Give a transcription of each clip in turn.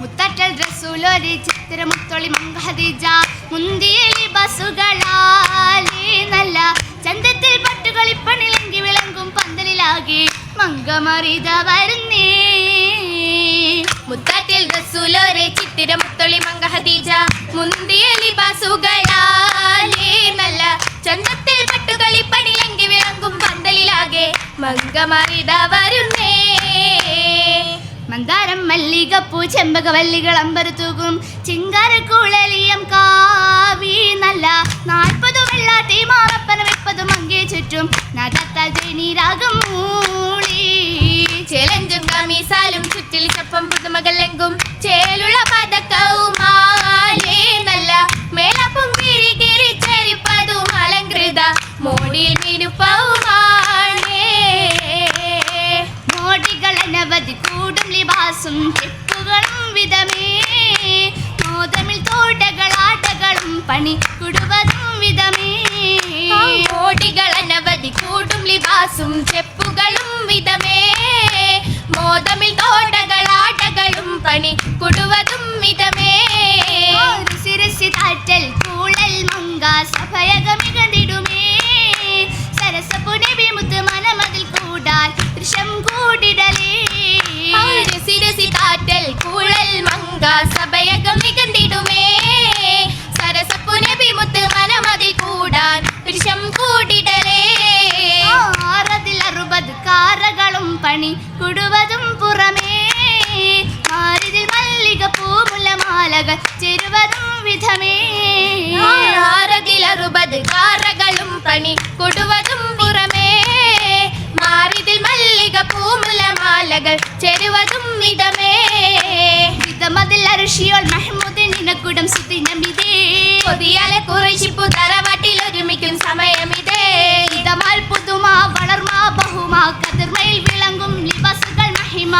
മുത്തറ്റൽ ഡ്രസ്സുലൊരു ചിത്രമുത്തൊളി മങ്കഹദീജ മുന്തിയലി ബസുകളാലി നല്ല. ചന്തത്തിൽ പട്ടുകളിപ്പണിലെങ്കി വിളങ്ങും പന്തലിലാകെ മങ്കമറിത വരുന്നേ. മുത്തറ്റൽ ഡ്രസ്സുലൊരു ചിത്രമുത്തൊളി മംഗഹദീജ മങ്ക ബസുകളാലി നല്ല. ചന്തത്തിൽ പട്ടുകളി പണിലെങ്കി വിളങ്ങും പന്തലിലാകെ മങ്കമറിത മല്ലികപ്പൂ ചെമ്പകവല്ലികൾ അമ്പരത്തൂകും ചിങ്കാരക്കുഴലിയം കാവി നല്ല. നാൽപ്പതു വെള്ളാട്ടി മാറപ്പന വെപ്പതും അങ്ങേ ചുറ്റും. നഗത്ത ജനീരാഗം മൂളി. ചേലഞ്ചും കമീസാലും ചുറ്റിൽ ചപ്പം പുതുമകളെങ്കും. ചേലുള്ള പതക്കവുമാലേ നല്ല. മേലപ്പും കിരി കിരി ചെരിപ്പതും അലങ്കൃത. മോടിയിൽ മിനുപ്പവുമാണേ മോടികൾ അനവധി കൂടും ലിബാസും ചെപ്പുകളും വിധമേ. മോതമിൽ തോട്ടകളാട്ടകളും പണി കുടുവതും വിധമേ. മോടികൾ അനവധി കൂടും ലിബാസും ചെപ്പുകളും വിധമേ. മോദമിൽ തോട്ടകളാട്ടകളും പണി കുടുവതും വിധമേ. ശിരസി താറ്റൽ കൂളൽ മങ്ക സഭയകമികണ്ടിടുമേ സരസപുനവി മുത്ത് മനമതിൽ കൂടാൽ ദൃശ്യം കൂടിടലേ. ചെരുവതും വിധമേ. ആറതിലറുപത് കാറകളും പണി കൊടുവതും പുറമേ. മാറിതിൽ മല്ലിക പൂമുല മാലകൾ ചെരുവതും വിധമേ വിധമതിൽ അരുഷിയോൾ മെഹ്മൂദിൻ നിനക്കുടം സുദിനമിതേ കൊതിയാലെ കുറശിപ്പു തറവാട്ടിൽ ഒരുമിക്കും സമയമിതേ ഇതമാൽ പുതുമാ വളർമാ ബഹുമാ കതിർമയിൽ വിളങ്ങും ലിബസുകൾ മഹിമ.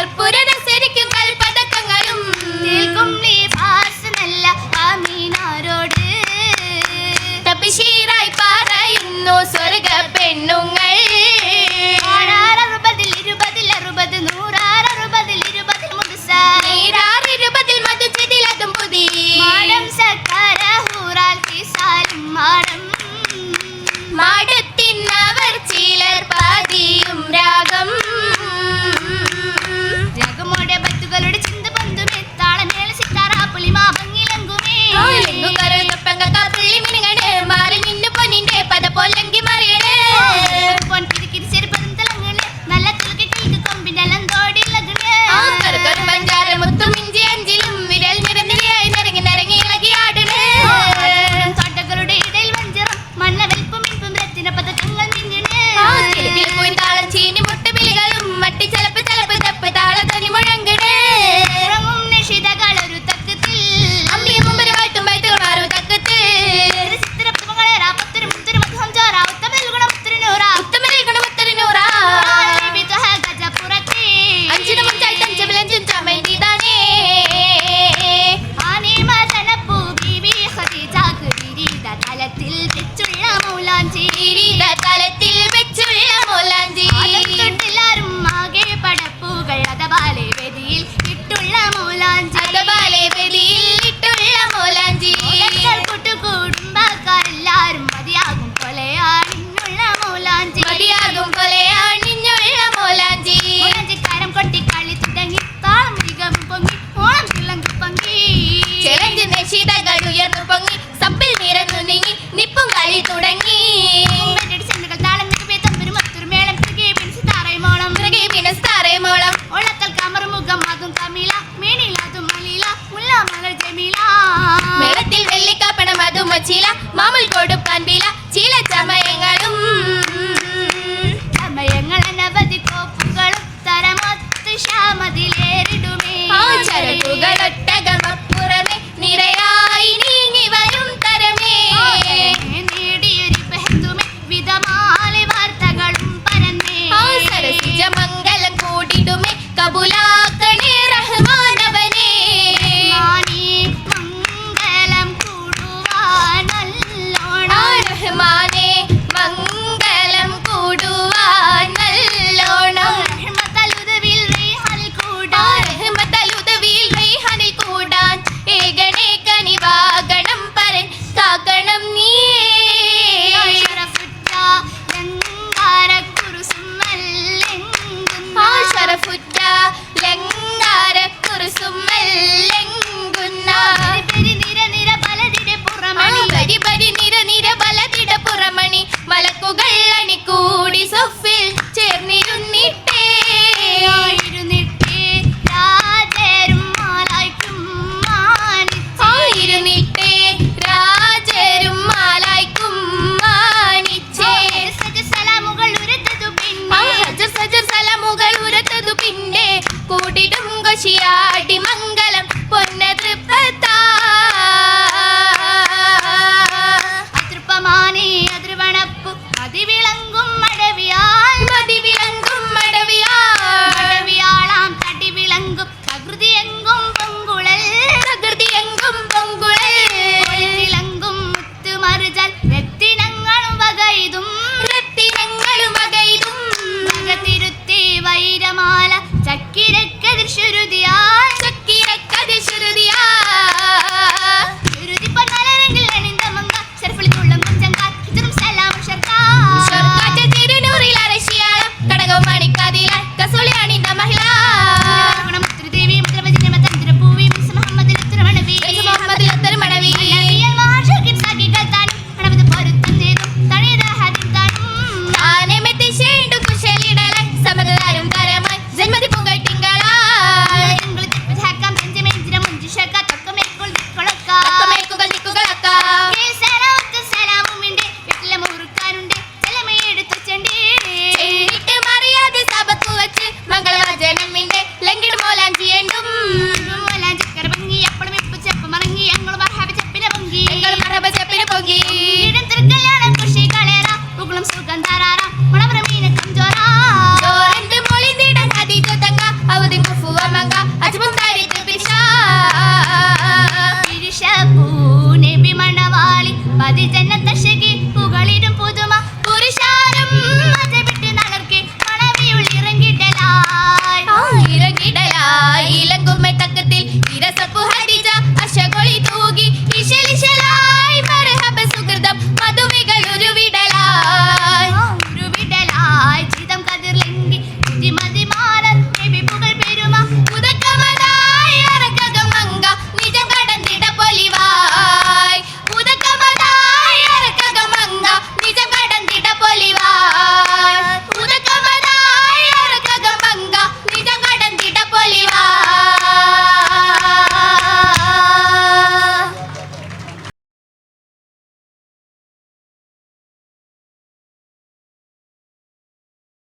കരക്കണഞ്ഞവരും mochila, വിളക്കുകൾ അണിക്കൂടി സൊഫിൽ